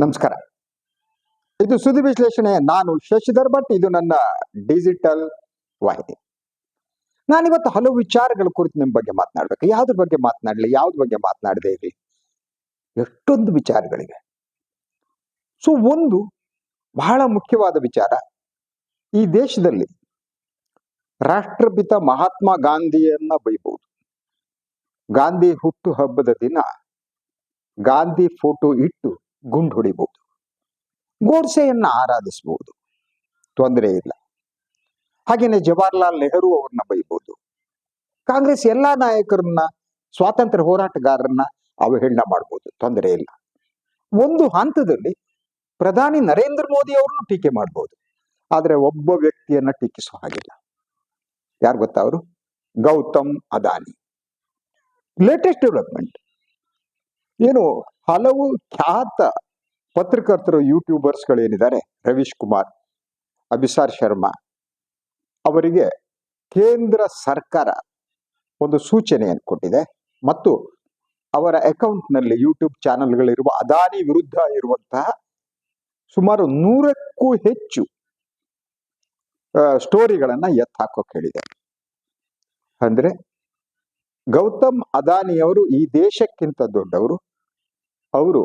ನಮಸ್ಕಾರ. ಇದು ಸುದ್ದಿ ವಿಶ್ಲೇಷಣೆ. ನಾನು ಶಶಿಧರ್ ಭಟ್. ಇದು ನನ್ನ ಡಿಜಿಟಲ್ ವಾಹಿನಿ. ನಾನಿವತ್ತು ಹಲವು ವಿಚಾರಗಳ ಕುರಿತು ನಿಮ್ಮ ಬಗ್ಗೆ ಮಾತನಾಡ್ಬೇಕು. ಯಾವ್ದ್ರ ಬಗ್ಗೆ ಮಾತನಾಡಲಿ? ಯಾವ್ದ್ರ ಬಗ್ಗೆ ಮಾತನಾಡದೆ ಇರಲಿ? ಎಷ್ಟೊಂದು ವಿಚಾರಗಳಿವೆ. ಸೊ ಒಂದು ಬಹಳ ಮುಖ್ಯವಾದ ವಿಚಾರ. ಈ ದೇಶದಲ್ಲಿ ರಾಷ್ಟ್ರಪಿತ ಮಹಾತ್ಮ ಗಾಂಧಿಯನ್ನ ಬೈಬಹುದು ಗಾಂಧಿ ಹುಟ್ಟು ಹಬ್ಬದ ದಿನ ಗಾಂಧಿ ಫೋಟೋ ಇಟ್ಟು ಗುಂಡು ಹೊಡಿಬಹುದು ಗೋಡ್ಸೆಯನ್ನ ಆರಾಧಿಸಬಹುದು ತೊಂದರೆ ಇಲ್ಲ. ಹಾಗೆಯೇ ಜವಾಹರ್ಲಾಲ್ ನೆಹರು ಅವ್ರನ್ನ ಬೈಬಹುದು ಕಾಂಗ್ರೆಸ್ ಎಲ್ಲಾ ನಾಯಕರನ್ನ, ಸ್ವಾತಂತ್ರ್ಯ ಹೋರಾಟಗಾರರನ್ನ ಅವಹೇಳನ ಮಾಡಬಹುದು ತೊಂದರೆ ಇಲ್ಲ. ಒಂದು ಹಂತದಲ್ಲಿ ಪ್ರಧಾನಿ ನರೇಂದ್ರ ಮೋದಿ ಅವ್ರನ್ನು ಟೀಕೆ ಮಾಡಬಹುದು ಆದರೆ ಒಬ್ಬ ವ್ಯಕ್ತಿಯನ್ನ ಟೀಕಿಸೋ ಹಾಗಿಲ್ಲ. ಯಾರು ಗೊತ್ತಾ ಅವರು? ಗೌತಮ್ ಅದಾನಿ. ಲೇಟೆಸ್ಟ್ ಡೆವಲಪ್ಮೆಂಟ್ ಏನು ಹಲವು ಖ್ಯಾತ ಪತ್ರಕರ್ತರು, ಯೂಟ್ಯೂಬರ್ಸ್ಗಳೇನಿದ್ದಾರೆ? ರವೀಶ್ ಕುಮಾರ್, ಅಭಿಸಾರ್ ಶರ್ಮಾ. ಅವರಿಗೆ ಕೇಂದ್ರ ಸರ್ಕಾರ ಒಂದು ಸೂಚನೆಯನ್ನು ಕೊಟ್ಟಿದೆ. ಮತ್ತು ಅವರ ಅಕೌಂಟ್ನಲ್ಲಿ, ಯೂಟ್ಯೂಬ್ ಚಾನೆಲ್ಗಳಿರುವ ಅದಾನಿ ವಿರುದ್ಧ ಇರುವಂತಹ ಸುಮಾರು ನೂರಕ್ಕೂ ಹೆಚ್ಚು ಸ್ಟೋರಿಗಳನ್ನು ಎತ್ತಾಕೋಕೆ ಹೇಳಿದೆ. ಅಂದ್ರೆ ಗೌತಮ್ ಅದಾನಿಯವರು ಈ ದೇಶಕ್ಕಿಂತ ದೊಡ್ಡವರು ಅವರು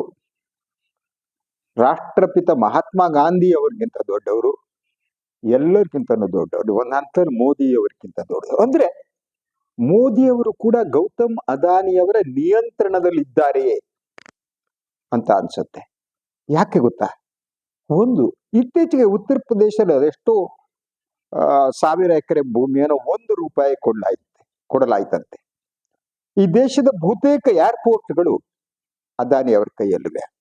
ರಾಷ್ಟ್ರಪಿತ ಮಹಾತ್ಮ ಗಾಂಧಿ ಅವ್ರಿಗಿಂತ ದೊಡ್ಡವರು, ಎಲ್ಲರಿಗಿಂತನೂ ದೊಡ್ಡವರು, ಒಂದು ಹಂತ ಮೋದಿ ಅವರಿಗಿಂತ ದೊಡ್ಡವರು. ಅಂದ್ರೆ ಮೋದಿಯವರು ಕೂಡ ಗೌತಮ್ ಅದಾನಿಯವರ ನಿಯಂತ್ರಣದಲ್ಲಿದ್ದಾರೆಯೇ ಅಂತ ಅನ್ಸುತ್ತೆ. ಯಾಕೆ ಗೊತ್ತಾ? ಒಂದು, ಇತ್ತೀಚೆಗೆ ಉತ್ತರ ಪ್ರದೇಶದಲ್ಲಿ ಅದೆಷ್ಟೋ ಸಾವಿರ ಎಕರೆ ಭೂಮಿಯನ್ನು ಒಂದು ರೂಪಾಯಿ ಕೊಡಲಾಯ್ತೆ ಕೊಡಲಾಯ್ತಂತೆ. ಈ ದೇಶದ ಬಹುತೇಕ ಏರ್ಪೋರ್ಟ್ಗಳು ಅದಾನಿ ಅವರ ಕೈಯಲ್ಲಿವೆ.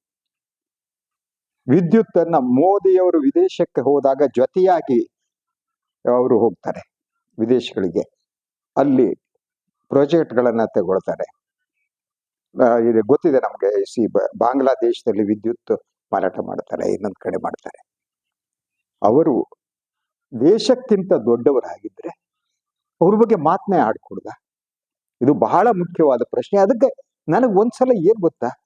ವಿದ್ಯುತ್ ಅನ್ನ ಮೋದಿಯವರು ವಿದೇಶಕ್ಕೆ ಹೋದಾಗ ಜೊತೆಯಾಗಿ ಅವರು ಹೋಗ್ತಾರೆ ವಿದೇಶಗಳಿಗೆ. ಅಲ್ಲಿ ಪ್ರಾಜೆಕ್ಟ್ಗಳನ್ನ ತಗೊಳ್ತಾರೆ. ಆ, ಇದು ಗೊತ್ತಿದೆ ನಮ್ಗೆ ಸಿ ಬಾಂಗ್ಲಾದೇಶದಲ್ಲಿ ವಿದ್ಯುತ್ ಮಾರಾಟ ಮಾಡ್ತಾರೆ ಇನ್ನೊಂದು ಕಡೆ ಮಾಡ್ತಾರೆ. ಅವರು ದೇಶಕ್ಕಿಂತ ದೊಡ್ಡವರಾಗಿದ್ರೆ ಅವ್ರ ಬಗ್ಗೆ ಮಾತನ್ನೇ ಆಡ್ಕೊಡ್ದ? ಇದು ಬಹಳ ಮುಖ್ಯವಾದ ಪ್ರಶ್ನೆ. ಅದಕ್ಕೆ ನನಗೆ ಒಂದ್ಸಲ ಏನ್ ಗೊತ್ತಾ?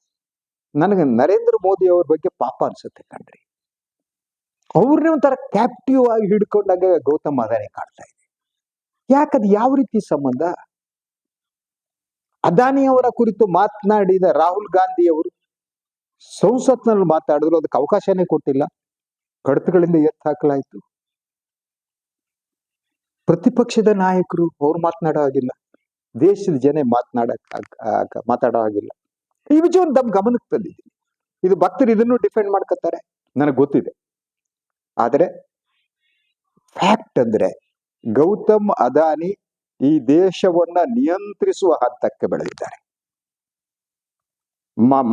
ನನಗೆ ನರೇಂದ್ರ ಮೋದಿ ಅವ್ರ ಬಗ್ಗೆ ಪಾಪ ಅನ್ಸುತ್ತೆ ಕಣ್ರಿ. ಅವ್ರನ್ನೇ ಒಂಥರ ಕ್ಯಾಪ್ಟಿವ್ ಆಗಿ ಹಿಡ್ಕೊಂಡಾಗ ಗೌತಮ್ ಅದಾನಿ ಕಾಣ್ತಾ ಇದೆ. ಯಾಕದು ಯಾವ ರೀತಿ ಸಂಬಂಧ? ಅದಾನಿ ಅವರ ಕುರಿತು ಮಾತನಾಡಿದ ರಾಹುಲ್ ಗಾಂಧಿ ಅವರು ಸಂಸತ್ನಲ್ಲಿ ಮಾತಾಡಿದ್ರು, ಅದಕ್ಕೆ ಅವಕಾಶನೇ ಕೊಟ್ಟಿಲ್ಲ. ಕಡತಗಳಿಂದ ಎತ್ತು ಹಾಕಲಾಯ್ತು. ಪ್ರತಿಪಕ್ಷದ ನಾಯಕರು ಅವ್ರು ಮಾತನಾಡೋ ಹಾಗಿಲ್ಲ. ದೇಶದ ಜನ ಮಾತನಾಡಕ್ ಮಾತಾಡೋ ಹಾಗಿಲ್ಲ. ಈ ವಿಷಯ ಒಂದು ನಮ್ ಗಮನಕ್ಕೆ ತಂದಿದ್ದೀನಿ ಇದು ಭಕ್ತರು ಇದನ್ನು ಡಿಫೆಂಡ್ ಮಾಡ್ಕೊತಾರೆ. ನನಗೆ ಗೊತ್ತಿದೆ. ಆದರೆ ಫ್ಯಾಕ್ಟ್ ಅಂದ್ರೆ ಗೌತಮ್ ಅದಾನಿ ಈ ದೇಶವನ್ನ ನಿಯಂತ್ರಿಸುವ ಹಂತಕ್ಕೆ ಬೆಳೆದಿದ್ದಾರೆ.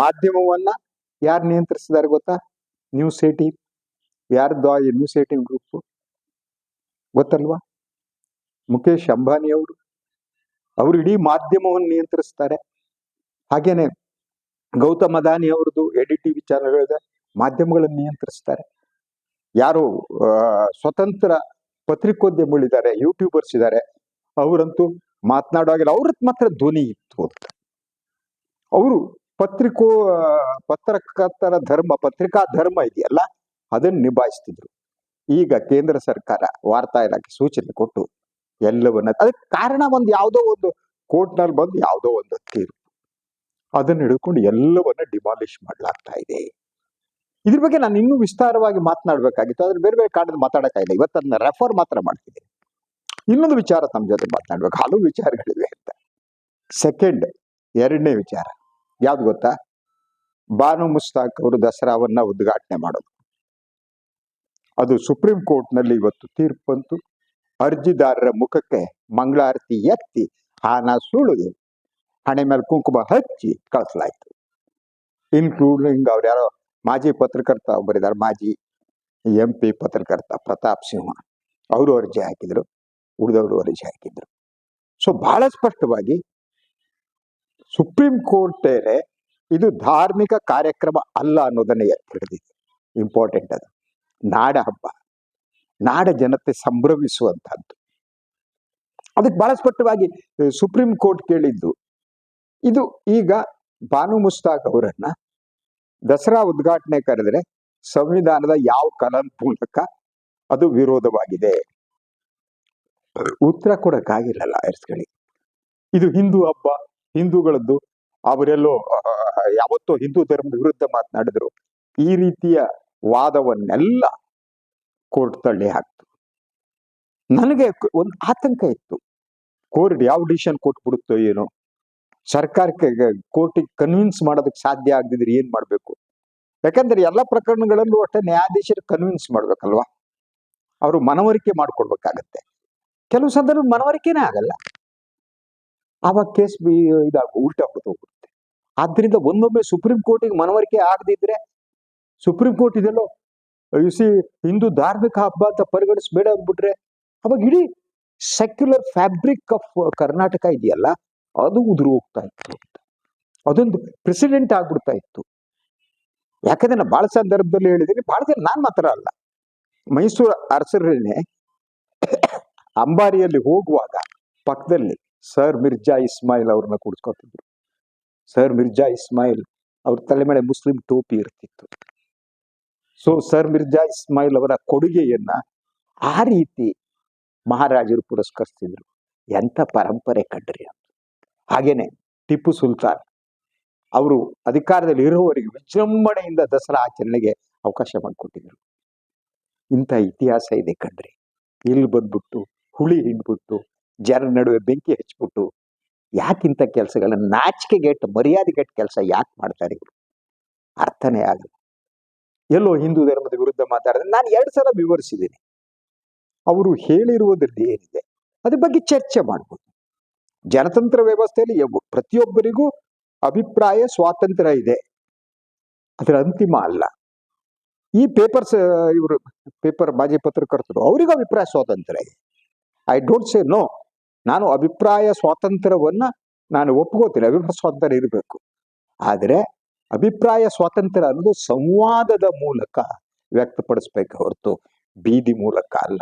ಮಾಧ್ಯಮವನ್ನ ಯಾರು ನಿಯಂತ್ರಿಸಿದ್ದಾರೆ ಗೊತ್ತಾ? ನ್ಯೂಸ್ ಏಟೀನ್ ಯಾರ್ದು ಆ ನ್ಯೂಸ್ ಏಟೀನ್ ಗ್ರೂಪ್ ಗೊತ್ತಲ್ವಾ? ಮುಖೇಶ್ ಅಂಬಾನಿ ಅವರು ಅವರು ಇಡೀ ಮಾಧ್ಯಮವನ್ನು ನಿಯಂತ್ರಿಸ್ತಾರೆ. ಹಾಗೇನೆ ಗೌತಮ್ ಅದಾನಿ ಅವ್ರದ್ದು ಎಡಿ ವಿಚಾರಗಳಿದೆ, ಮಾಧ್ಯಮಗಳನ್ನು ನಿಯಂತ್ರಿಸ್ತಾರೆ. ಯಾರು ಸ್ವತಂತ್ರ ಪತ್ರಿಕೋದ್ಯಮಿಗಳಿದ್ದಾರೆ ಯೂಟ್ಯೂಬರ್ಸ್ ಇದ್ದಾರೆ, ಅವರಂತೂ ಮಾತನಾಡುವಾಗಿಲ್ಲ ಅವ್ರದ್ದು ಮಾತ್ರ ಧ್ವನಿ ಇತ್ತು ಅಂತ. ಅವರು ಪತ್ರಿಕೋ ಪತ್ರಕರ್ತರ ಧರ್ಮ, ಪತ್ರಿಕಾ ಧರ್ಮ ಇದೆಯಲ್ಲ, ಅದನ್ನು ನಿಭಾಯಿಸ್ತಿದ್ರು. ಈಗ ಕೇಂದ್ರ ಸರ್ಕಾರ ವಾರ್ತಾ ಇಲಾಖೆ ಸೂಚನೆ ಕೊಟ್ಟು ಎಲ್ಲವನ್ನ, ಅದಕ್ಕೆ ಕಾರಣ ಒಂದು ಯಾವುದೋ ಒಂದು ಕೋರ್ಟ್ನಲ್ಲಿ ಬಂದು ಯಾವುದೋ ಒಂದು ತೀರ್ಪು. ಅದನ್ನ ಹಿಡ್ಕೊಂಡು ಎಲ್ಲವನ್ನ ಡಿಮಾಲಿಷ್ ಮಾಡಲಾಗ್ತಾ ಇದೆ. ಇದ್ರ ಬಗ್ಗೆ ನಾನು ಇನ್ನೂ ವಿಸ್ತಾರವಾಗಿ ಮಾತನಾಡಬೇಕಾಗಿತ್ತು. ಆದರೆ ಬೇರೆ ಬೇರೆ ಕಾರಣದ ಮಾತಾಡೋಕ್ಕಾಗಿಲ್ಲ ಇವತ್ತು ಅದನ್ನ ರೆಫರ್ ಮಾತ್ರ ಮಾಡ್ತಿದ್ದೀನಿ ಇನ್ನೊಂದು ವಿಚಾರ ತಮ್ಮ ಜೊತೆ ಮಾತನಾಡ್ಬೇಕು. ಹಲವು ವಿಚಾರಗಳಿವೆ ಅಂತ. ಸೆಕೆಂಡ್ ಎರಡನೇ ವಿಚಾರ. ಯಾವ್ದು ಗೊತ್ತಾ? ಬಾನು ಮುಸ್ತಾಕ್ ಅವರು ದಸರಾವನ್ನ ಉದ್ಘಾಟನೆ ಮಾಡೋದು. ಅದು ಸುಪ್ರೀಂ ಕೋರ್ಟ್ನಲ್ಲಿ ಇವತ್ತು ತೀರ್ಪಂತು ಅರ್ಜಿದಾರರ ಮುಖಕ್ಕೆ ಮಂಗಳಾರತಿ ಎತ್ತಿ ಹಾನ ಸುಳಿದು. ಹಣೆ ಮೇಲೆ ಕುಂಕುಮ ಹಚ್ಚಿ ಕಳಿಸಲಾಯಿತು. ಇನ್ಕ್ಲೂಡಿಂಗ್ ಅವ್ರು ಯಾರೋ ಮಾಜಿ ಪತ್ರಕರ್ತ ಒಬ್ಬರಿದ್ದಾರೆ ಮಾಜಿ ಎಂ ಪಿ ಪತ್ರಕರ್ತ ಪ್ರತಾಪ್ ಸಿಂಹ. ಅವರು ಅರ್ಜಿ ಹಾಕಿದ್ರು, ಉಳಿದವರು ಅರ್ಜಿ ಹಾಕಿದ್ರು. ಸೊ ಬಹಳ ಸ್ಪಷ್ಟವಾಗಿ ಸುಪ್ರೀಂ ಕೋರ್ಟೇನೆ ಇದು ಧಾರ್ಮಿಕ ಕಾರ್ಯಕ್ರಮ ಅಲ್ಲ ಅನ್ನೋದನ್ನ ಹಿಡಿದಿದೆ. ಇಂಪಾರ್ಟೆಂಟ್ ಅದು. ನಾಡ ಹಬ್ಬ. ನಾಡ ಜನತೆ ಸಂಭ್ರಮಿಸುವಂತಹದ್ದು. ಅದಕ್ಕೆ ಬಹಳ ಸ್ಪಷ್ಟವಾಗಿ ಸುಪ್ರೀಂ ಕೋರ್ಟ್ ಕೇಳಿದ್ದು ಇದು ಈಗ ಬಾನು ಮುಸ್ತಾಕ್ ಅವರನ್ನ ದಸರಾ ಉದ್ಘಾಟನೆ ಕರೆದ್ರೆ ಸಂವಿಧಾನದ ಯಾವ ಕಲಂ ಮೂಲಕ ಅದು ವಿರೋಧವಾಗಿದೆ. ಉತ್ತರ ಕೊಡಕ್ಕಾಗಿಲ್ಲ ಲಾಯರ್ಸ್ಗಳಿಗೆ ಇದು ಹಿಂದೂ ಹಬ್ಬ, ಹಿಂದೂಗಳದ್ದು ಅವರೆಲ್ಲೋ ಯಾವತ್ತೋ ಹಿಂದೂ ಧರ್ಮದ ವಿರುದ್ಧ ಮಾತನಾಡಿದ್ರು. ಈ ರೀತಿಯ ವಾದವನ್ನೆಲ್ಲ ಕೋರ್ಟ್ ತಳ್ಳಿ ಹಾಕ್ತು. ನನಗೆ ಒಂದು ಆತಂಕ ಇತ್ತು. ಕೋರ್ಟ್ ಯಾವ ಡಿಸಿಷನ್ ಕೊಟ್ಬಿಡುತ್ತೋ ಏನೋ. ಸರ್ಕಾರಕ್ಕೆ ಕೋರ್ಟಿಗೆ ಕನ್ವಿನ್ಸ್ ಮಾಡೋದಕ್ಕೆ ಸಾಧ್ಯ ಆಗದಿದ್ರೆ ಏನ್ ಮಾಡ್ಬೇಕು? ಯಾಕಂದ್ರೆ ಎಲ್ಲ ಪ್ರಕರಣಗಳಲ್ಲೂ ಅಷ್ಟೇ ನ್ಯಾಯಾಧೀಶರು ಕನ್ವಿನ್ಸ್ ಮಾಡ್ಬೇಕಲ್ವಾ? ಅವರು ಮನವರಿಕೆ ಮಾಡ್ಕೊಡ್ಬೇಕಾಗತ್ತೆ ಕೆಲವು ಸಂದರ್ಭ ಮನವರಿಕೆನೇ ಆಗಲ್ಲ. ಆವಾಗ ಕೇಸ್ ಇದಾಗ, ಉಲ್ಟಾ ಹೋಗ್ಬಿಡುತ್ತೆ. ಆದ್ರಿಂದ ಒಂದೊಮ್ಮೆ ಸುಪ್ರೀಂ ಕೋರ್ಟಿಗೆ ಮನವರಿಕೆ ಆಗದಿದ್ರೆ, ಸುಪ್ರೀಂ ಕೋರ್ಟ್ ಇದೆಲ್ಲೋ ಸಿ ಹಿಂದೂ ಧಾರ್ಮಿಕ ಹಬ್ಬ ಅಂತ ಪರಿಗಣಿಸ್ಬೇಡ ಅಂದ್ಬಿಟ್ರೆ ಅವಾಗ ಇಡೀ ಸೆಕ್ಯುಲರ್ ಫ್ಯಾಬ್ರಿಕ್ ಆಫ್ ಕರ್ನಾಟಕ ಇದೆಯಲ್ಲ ಅದು ಉದುರು ಹೋಗ್ತಾ ಇತ್ತು ಅದೊಂದು ಪ್ರೆಸಿಡೆಂಟ್ ಆಗ್ಬಿಡ್ತಾ ಇತ್ತು. ಯಾಕಂದ್ರೆ ನಾನು ಬಹಳ ಸಂದರ್ಭದಲ್ಲಿ ಹೇಳಿದ್ದೀನಿ ಭಾಳ ಜನ ನಾನು ಮಾತ್ರ ಅಲ್ಲ. ಮೈಸೂರು ಅರಸರನ್ನೇ ಅಂಬಾರಿಯಲ್ಲಿ ಹೋಗುವಾಗ ಪಕ್ಕದಲ್ಲಿ ಸರ್ ಮಿರ್ಜಾ ಇಸ್ಮಾಯಿಲ್ ಅವ್ರನ್ನ ಕೂಡಿಸ್ಕೊತಿದ್ರು. ಸರ್ ಮಿರ್ಜಾ ಇಸ್ಮಾಯಿಲ್ ಅವ್ರ ತಲೆ ಮೇಲೆ ಮುಸ್ಲಿಂ ಟೋಪಿ ಇರ್ತಿತ್ತು. ಸೊ ಸರ್ ಮಿರ್ಜಾ ಇಸ್ಮಾಯಿಲ್ ಅವರ ಕೊಡುಗೆಯನ್ನ ಆ ರೀತಿ ಮಹಾರಾಜರು ಪುರಸ್ಕರಿಸ್ತಿದ್ರು. ಎಂಥ ಪರಂಪರೆ ಕಂಡ್ರಿ ಅಂತ ಹಾಗೇನೆ ಟಿಪ್ಪು ಸುಲ್ತಾನ್ ಅವರು ಅಧಿಕಾರದಲ್ಲಿ ಇರುವವರಿಗೆ ವಿಜೃಂಭಣೆಯಿಂದ ದಸರಾ ಆಚರಣೆಗೆ ಅವಕಾಶ ಮಾಡಿಕೊಟ್ಟಿದ್ರು ಇಂಥ ಇತಿಹಾಸ ಇದೆ ಕಣ್ರಿ. ಇಲ್ಲಿ ಬಂದ್ಬಿಟ್ಟು, ಹುಳಿ ಹಿಂಡ್ಬಿಟ್ಟು ಜನರ ನಡುವೆ ಬೆಂಕಿ ಹಚ್ಬಿಟ್ಟು ಯಾಕಿಂತ ಕೆಲಸಗಳನ್ನ ನಾಚಿಕೆಗೆಟ್ಟು ಮರ್ಯಾದೆಗೆಟ್ಟ ಕೆಲಸ ಯಾಕೆ ಮಾಡ್ತಾರೆ ಇವರು? ಅರ್ಥನೇ ಆಗಲ್ಲ. ಎಲ್ಲೋ ಹಿಂದೂ ಧರ್ಮದ ವಿರುದ್ಧ ಮಾತಾಡಿದ್ರೆ ನಾನು ಎರಡು ಸಲ ವಿವರಿಸಿದ್ದೀನಿ. ಅವರು ಹೇಳಿರುವುದರಲ್ಲಿ ಏನಿದೆ? ಅದ್ರ ಬಗ್ಗೆ ಚರ್ಚೆ ಮಾಡ್ಬೋದು. ಜನತಂತ್ರ ವ್ಯವಸ್ಥೆಯಲ್ಲಿ ಪ್ರತಿಯೊಬ್ಬರಿಗೂ ಅಭಿಪ್ರಾಯ ಸ್ವಾತಂತ್ರ್ಯ ಇದೆ. ಅದರ ಅಂತಿಮ ಅಲ್ಲ. ಈ ಪೇಪರ್ಸ್ ಇವರು ಪೇಪರ್ ಮಾಜಿ ಪತ್ರಕರ್ತರು ಅವರಿಗೂ ಅಭಿಪ್ರಾಯ ಸ್ವಾತಂತ್ರ್ಯ ಇದೆ. ಐ ಡೋಂಟ್ ಸೇ ನೋ ನಾನು ಅಭಿಪ್ರಾಯ ಸ್ವಾತಂತ್ರ್ಯವನ್ನ ನಾನು ಒಪ್ಕೋತೀನಿ, ಅಭಿಪ್ರಾಯ ಸ್ವಾತಂತ್ರ್ಯ ಇರಬೇಕು. ಆದರೆ ಅಭಿಪ್ರಾಯ ಸ್ವಾತಂತ್ರ್ಯ ಅನ್ನೋದು ಸಂವಾದದ ಮೂಲಕ ವ್ಯಕ್ತಪಡಿಸ್ಬೇಕು ಹೊರತು, ಬೀದಿ ಮೂಲಕ ಅಲ್ಲ.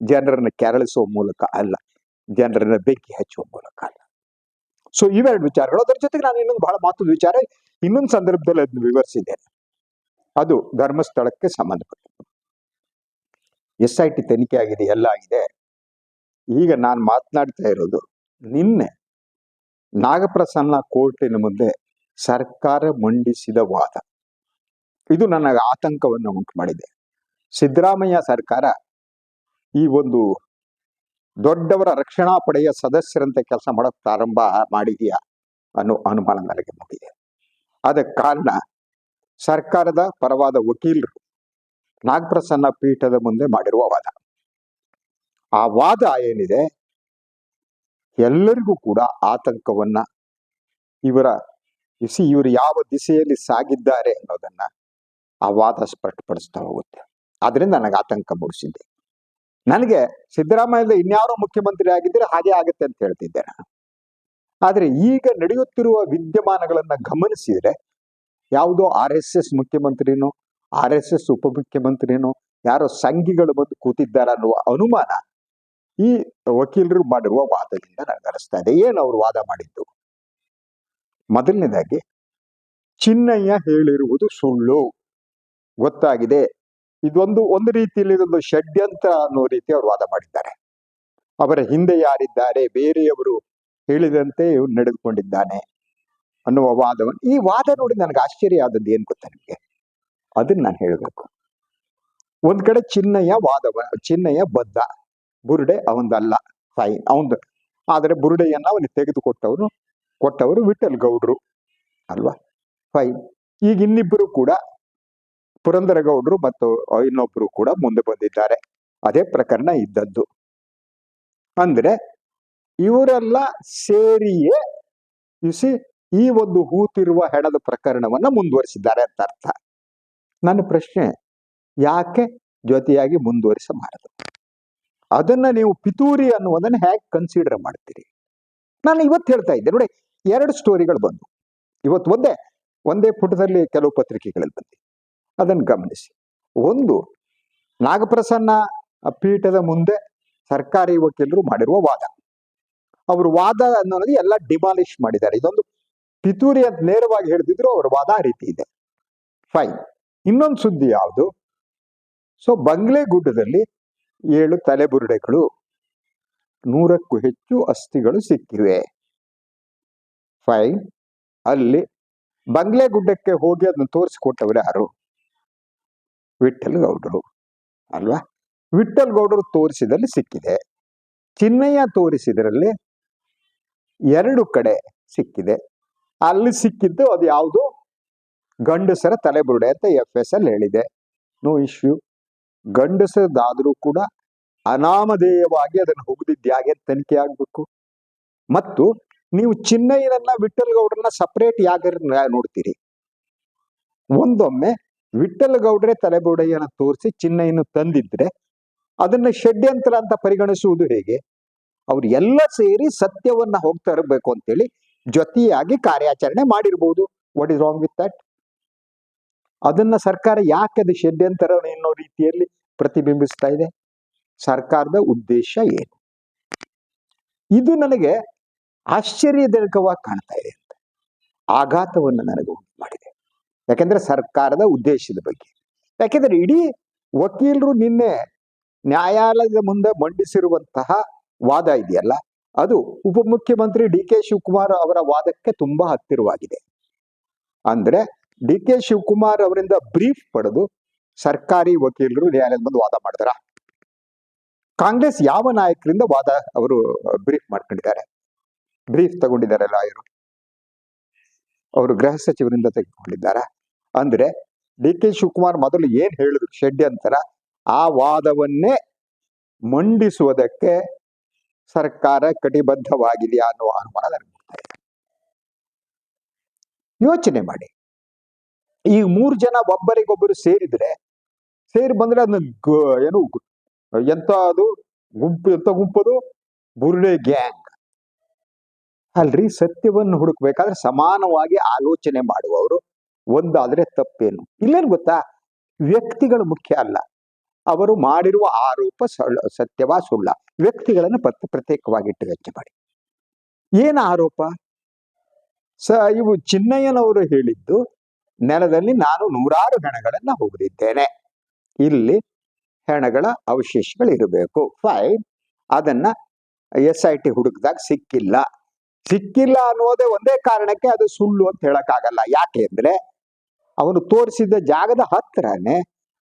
ಜನರನ್ನು ಕೆರಳಿಸುವ ಮೂಲಕ ಅಲ್ಲ. ಜನರನ್ನ ಬೆಂಕಿ ಹಚ್ಚುವ ಮೂಲಕ ಸೊ ಇವೆರಡು ವಿಚಾರಗಳು. ಅದರ ಜೊತೆಗೆ ನಾನು ಇನ್ನೊಂದು ಬಹಳ ಮಾತು ವಿಚಾರ, ಇನ್ನೊಂದು ಸಂದರ್ಭದಲ್ಲಿ ಅದನ್ನು ವಿವರಿಸಿದ್ದೇನೆ. ಅದು ಧರ್ಮಸ್ಥಳಕ್ಕೆ ಸಂಬಂಧಪಟ್ಟದ್ದು. ಎಸ್ ಐ ಟಿ ತನಿಖೆ ಆಗಿದೆ, ಎಲ್ಲ ಆಗಿದೆ. ಈಗ ನಾನು ಮಾತನಾಡ್ತಾ ಇರೋದು, ನಿನ್ನೆ ನಾಗಪ್ರಸನ್ನ ಕೋರ್ಟಿನ ಮುಂದೆ ಸರ್ಕಾರ ಮಂಡಿಸಿದ ವಾದ. ಇದು ನನಗೆ ಆತಂಕವನ್ನು ಉಂಟು ಮಾಡಿದೆ ಸಿದ್ದರಾಮಯ್ಯ ಸರ್ಕಾರ ಈ ಒಂದು ದೊಡ್ಡವರ ರಕ್ಷಣಾ ಪಡೆಯ ಸದಸ್ಯರಂತೆ ಕೆಲಸ ಮಾಡಕ್ ಪ್ರಾರಂಭ ಮಾಡಿದೆಯಾ ಅನ್ನೋ ಅನುಮಾನ ನನಗೆ ಮೂಡಿದೆ. ಅದಕ್ಕೆ ಕಾರಣ ಸರ್ಕಾರದ ಪರವಾದ ವಕೀಲರು ನಾಗಪ್ರಸನ್ನ ಪೀಠದ ಮುಂದೆ ಮಾಡಿರುವ ವಾದ. ಆ ವಾದ ಏನಿದೆ? ಎಲ್ಲರಿಗೂ ಕೂಡ ಆತಂಕವನ್ನ ಇವರ ಇಸಿ ಇವರು ಯಾವ ದಿಸೆಯಲ್ಲಿ ಸಾಗಿದ್ದಾರೆ ಅನ್ನೋದನ್ನ ಆ ವಾದ ಸ್ಪಷ್ಟಪಡಿಸ್ತಾ ಹೋಗುತ್ತೆ. ಆದ್ರಿಂದ ನನಗೆ ಆತಂಕ ಮೂಡಿಸಿದ್ದೆ ನನಗೆ ಸಿದ್ದರಾಮಯ್ಯ ಇನ್ಯಾರೋ ಮುಖ್ಯಮಂತ್ರಿ ಆಗಿದ್ರೆ ಹಾಗೆ ಆಗುತ್ತೆ ಅಂತ ಹೇಳ್ತಿದ್ದೆ ನಾನು. ಆದ್ರೆ ಈಗ ನಡೆಯುತ್ತಿರುವ ವಿದ್ಯಮಾನಗಳನ್ನು ಗಮನಿಸಿದರೆ ಯಾವುದೋ ಆರ್ ಎಸ್ ಎಸ್ ಮುಖ್ಯಮಂತ್ರಿನೋ, ಆರ್ ಎಸ್ ಎಸ್ ಉಪಮುಖ್ಯಮಂತ್ರಿನೋ, ಯಾರೋ ಸಂಘಿಗಳು ಬಂದು ಕೂತಿದ್ದಾರೆ ಅನ್ನುವ ಅನುಮಾನ ಈ ವಕೀಲರು ಮಾಡಿರುವ ವಾದದಿಂದ ನನಗೆ ಅನಿಸ್ತಾ ಇದೆ. ಏನು ಅವರು ವಾದ ಮಾಡಿದ್ದು? ಮೊದಲನೇದಾಗಿ ಚಿನ್ನಯ್ಯ ಹೇಳಿರುವುದು ಸುಳ್ಳು. ಗೊತ್ತಾಗಿದೆ. ಇದೊಂದು ಒಂದು ರೀತಿಯಲ್ಲಿ ಇದೊಂದು ಷಡ್ಯಂತ್ರ ಅನ್ನೋ ರೀತಿ ಅವರು ವಾದ ಮಾಡಿದ್ದಾರೆ. ಅವರ ಹಿಂದೆ ಯಾರಿದ್ದಾರೆ ಬೇರೆಯವರು ಹೇಳಿದಂತೆ ಇವ್ರು ನಡೆದುಕೊಂಡಿದ್ದಾನೆ ಅನ್ನುವ ವಾದವನ್ನು ಈ ವಾದ ನೋಡಿ ನನಗೆ ಆಶ್ಚರ್ಯ ಆದದ್ದು ಏನ್ ಗೊತ್ತಾ ನಿಮಗೆ? ಅದನ್ನ ನಾನು ಹೇಳಬೇಕು. ಒಂದ್ ಕಡೆ ಚಿನ್ನಯ್ಯ ವಾದವ, ಚಿನ್ನಯ್ಯ ಬದ್ಧ, ಬುರುಡೆ ಅವಂದಲ್ಲ ಫೈನ್ ಅವಂದು. ಆದರೆ ಬುರುಡೆಯನ್ನ ಅವನಿಗೆ ತೆಗೆದುಕೊಟ್ಟವರು ಕೊಟ್ಟವರು ವಿಠಲ್ ಗೌಡ್ರು ಅಲ್ವಾ? ಫೈನ್ ಈಗ ಇನ್ನಿಬ್ಬರು ಕೂಡ ಪುರಂದರ ಗೌಡ್ರು ಮತ್ತು ಇನ್ನೊಬ್ರು ಕೂಡ ಮುಂದೆ ಬಂದಿದ್ದಾರೆ. ಅದೇ ಪ್ರಕರಣ ಇದ್ದದ್ದು. ಅಂದ್ರೆ ಇವರೆಲ್ಲ ಸೇರಿಯೇ ಇಸಿ ಈ ಒಂದು ಹೂತಿರುವ ಹೆಣದ ಪ್ರಕರಣವನ್ನ ಮುಂದುವರಿಸಿದ್ದಾರೆ ಅಂತ ಅರ್ಥ. ನನ್ನ ಪ್ರಶ್ನೆ, ಯಾಕೆ ಜೊತೆಯಾಗಿ ಮುಂದುವರಿಸಬಾರದು? ಅದನ್ನ ನೀವು ಪಿತೂರಿ ಅನ್ನುವುದನ್ನ ಹೇಗೆ ಕನ್ಸಿಡರ್ ಮಾಡ್ತೀರಿ? ನಾನು ಇವತ್ತು ಹೇಳ್ತಾ ಇದ್ದೆ, ನೋಡಿ, ಎರಡು ಸ್ಟೋರಿಗಳು ಬಂದು. ಇವತ್ತು ಒಂದೇ ಒಂದೇ ಪುಟದಲ್ಲಿ ಕೆಲವು ಪತ್ರಿಕೆಗಳಲ್ಲಿ ಬಂದಿದೆ. ಅದನ್ನು ಗಮನಿಸಿ. ಒಂದು, ನಾಗಪ್ರಸನ್ನ ಪೀಠದ ಮುಂದೆ ಸರ್ಕಾರಿ ವಕೀಲರು ಮಾಡಿರುವ ವಾದ. ಅವರು ವಾದ ಅನ್ನೋದು ಎಲ್ಲ ಡಿಮಾಲಿಷ್ ಮಾಡಿದ್ದಾರೆ. ಇದೊಂದು ಪಿತೂರಿ ಅಂತ ನೇರವಾಗಿ ಹೇಳ್ತಿದ್ರು ಅವರ ವಾದ ಆ ರೀತಿ ಇದೆ. ಫೈನ್. ಇನ್ನೊಂದು ಸುದ್ದಿ ಯಾವುದು? ಸೊ ಬಂಗ್ಲೆ ಗುಡ್ಡದಲ್ಲಿ ಏಳು ತಲೆಬುರುಡೆಗಳು, ನೂರಕ್ಕೂ ಹೆಚ್ಚು ಅಸ್ಥಿಗಳು ಸಿಕ್ಕಿವೆ. ಫೈನ್. ಅಲ್ಲಿ ಬಂಗ್ಲೆ ಗುಡ್ಡಕ್ಕೆ ಹೋಗಿ ಅದನ್ನ ತೋರಿಸ್ಕೊಟ್ಟವ್ರು ಯಾರು? ವಿಠಲ್ ಗೌಡರು ಅಲ್ವಾ? ವಿಠಲ್ ಗೌಡರು ತೋರಿಸಿದಲ್ಲಿ ಸಿಕ್ಕಿದೆ. ಚಿನ್ನಯ್ಯ ತೋರಿಸಿದ್ರಲ್ಲಿ ಎರಡು ಕಡೆ ಸಿಕ್ಕಿದೆ. ಅಲ್ಲಿ ಸಿಕ್ಕಿದ್ದು ಅದು ಯಾವುದು? ಗಂಡಸರ ತಲೆಬುರುಡೆ ಅಂತ ಎಫ್ ಎಸ್ ಎಲ್ ಹೇಳಿದೆ. ನೋ ಇಶ್ಯೂ ಗಂಡಸರದಾದರೂ ಕೂಡ ಅನಾಮಧೇಯವಾಗಿ ಅದನ್ನು ಹೋಗದಿದ್ದಾಗೆ ತನಿಖೆ ಆಗಬೇಕು. ಮತ್ತು ನೀವು ಚಿನ್ನಯ್ಯನನ್ನ ವಿಠಲ್ ಗೌಡ್ರನ್ನ ಸಪರೇಟ್ ಯಾಕೆ ನೋಡ್ತೀರಿ. ಒಂದೊಮ್ಮೆ ವಿಠಲ್ ಗೌಡ್ರೆ ತಲೆಬುರುಡೆಯನ್ನ ತೋರಿಸಿ ಚಿನ್ನೆಯನ್ನು ತಂದಿದ್ರೆ ಅದನ್ನ ಷಡ್ಯಂತ್ರ ಅಂತ ಪರಿಗಣಿಸುವುದು ಹೇಗೆ? ಅವ್ರು ಎಲ್ಲ ಸೇರಿ ಸತ್ಯವನ್ನ ಹೋಗ್ತಾ ಇರಬೇಕು ಅಂತೇಳಿ ಜೊತೆಯಾಗಿ ಕಾರ್ಯಾಚರಣೆ ಮಾಡಿರ್ಬೋದು. What is wrong with that ಅದನ್ನ ಸರ್ಕಾರ ಯಾಕೆ ಅದು ಷಡ್ಯಂತರ ಎನ್ನೋ ರೀತಿಯಲ್ಲಿ ಪ್ರತಿಬಿಂಬಿಸ್ತಾ ಇದೆ? ಸರ್ಕಾರದ ಉದ್ದೇಶ ಏನು? ಇದು ನನಗೆ ಆಶ್ಚರ್ಯದಾಯಕವಾಗಿ ಕಾಣ್ತಾ ಇದೆ ಅಂತ. ಆಘಾತವನ್ನು ನನಗೆ ಮಾಡಿದೆ. ಯಾಕೆಂದ್ರೆ ಸರ್ಕಾರದ ಉದ್ದೇಶದ ಬಗ್ಗೆ. ಯಾಕೆಂದ್ರೆ ಇಡೀ ವಕೀಲರು ನಿನ್ನೆ ನ್ಯಾಯಾಲಯದ ಮುಂದೆ ಮಂಡಿಸಿರುವಂತಹ ವಾದ ಇದೆಯಲ್ಲ, ಅದು ಉಪಮುಖ್ಯಮಂತ್ರಿ ಡಿ ಕೆ ಶಿವಕುಮಾರ್ ಅವರ ವಾದಕ್ಕೆ ತುಂಬಾ ಹತ್ತಿರವಾಗಿದೆ. ಅಂದ್ರೆ ಡಿ ಕೆ ಶಿವಕುಮಾರ್ ಅವರಿಂದ ಬ್ರೀಫ್ ಪಡೆದು ಸರ್ಕಾರಿ ವಕೀಲರು ನ್ಯಾಯಾಲಯದ ಮುಂದೆ ವಾದ ಮಾಡಿದಾರ ಕಾಂಗ್ರೆಸ್ ಯಾವ ನಾಯಕರಿಂದ ವಾದ ಅವರು ಬ್ರೀಫ್ ಮಾಡ್ಕೊಂಡಿದ್ದಾರೆ? ಬ್ರೀಫ್ ತಗೊಂಡಿದ್ದಾರೆ ಲಾಯರು ಅವರು ಗೃಹ ಸಚಿವರಿಂದ ತೆಗೆದುಕೊಂಡಿದ್ದಾರಾ? ಅಂದ್ರೆ ಡಿ ಕೆ ಶಿವಕುಮಾರ್ ಮೊದಲು ಏನ್ ಹೇಳಿದ್ರು ಷಡ್ಯಂತರ ಆ ವಾದವನ್ನೇ ಮಂಡಿಸುವುದಕ್ಕೆ ಸರ್ಕಾರ ಕಟಿಬದ್ಧವಾಗಿದೆಯಾ ಅನ್ನುವ ಅನುಮಾನ ನನಗೆ ಇದೆ. ಯೋಚನೆ ಮಾಡಿ. ಈ ಮೂರು ಜನ ಒಬ್ಬರಿಗೊಬ್ಬರು ಸೇರಿದ್ರೆ, ಸೇರಿ ಬಂದ್ರೆ ಅದನ್ನ ಏನು ಎಂತ ಅದು ಗುಂಪು ಎಂತ ಗುಂಪದು? ಬುರುಡೆ ಗ್ಯಾಂಗ್. ಅಲ್ರಿ ಸತ್ಯವನ್ನು ಹುಡುಕ್ಬೇಕಾದ್ರೆ ಸಮಾನವಾಗಿ ಆಲೋಚನೆ ಮಾಡುವವರು ಒಂದಾದ್ರೆ ತಪ್ಪೇನು. ಇಲ್ಲೇನು ಗೊತ್ತಾ? ವ್ಯಕ್ತಿಗಳು ಮುಖ್ಯ ಅಲ್ಲ. ಅವರು ಮಾಡಿರುವ ಆರೋಪ ಸಳ್ಳ ಸತ್ಯವಾ ಸುಳ್ಳ. ವ್ಯಕ್ತಿಗಳನ್ನು ಪ್ರತ್ ಪ್ರತ್ಯೇಕವಾಗಿಟ್ಟು ವೆಚ್ಚ ಮಾಡಿ. ಏನು ಆರೋಪ? ಸ, ಇವು ಚಿನ್ನಯ್ಯನವರು ಹೇಳಿದ್ದು, ನೆಲದಲ್ಲಿ ನಾನು ನೂರಾರು ಹೆಣಗಳನ್ನ ಹೋಗದಿದ್ದೇನೆ. ಇಲ್ಲಿ ಹೆಣಗಳ ಅವಶೇಷಗಳು ಇರಬೇಕು ಫೈನ್. ಅದನ್ನ ಎಸ್ ಐ ಟಿ ಹುಡುಕಿದಾಗ ಸಿಕ್ಕಿಲ್ಲ. ಸಿಕ್ಕಿಲ್ಲ ಅನ್ನೋದೇ ಒಂದೇ ಕಾರಣಕ್ಕೆ ಅದು ಸುಳ್ಳು ಅಂತ ಹೇಳಕ್ಕಾಗಲ್ಲ. ಯಾಕೆ ಅಂದ್ರೆ ಅವನು ತೋರಿಸಿದ ಜಾಗದ ಹತ್ರನೇ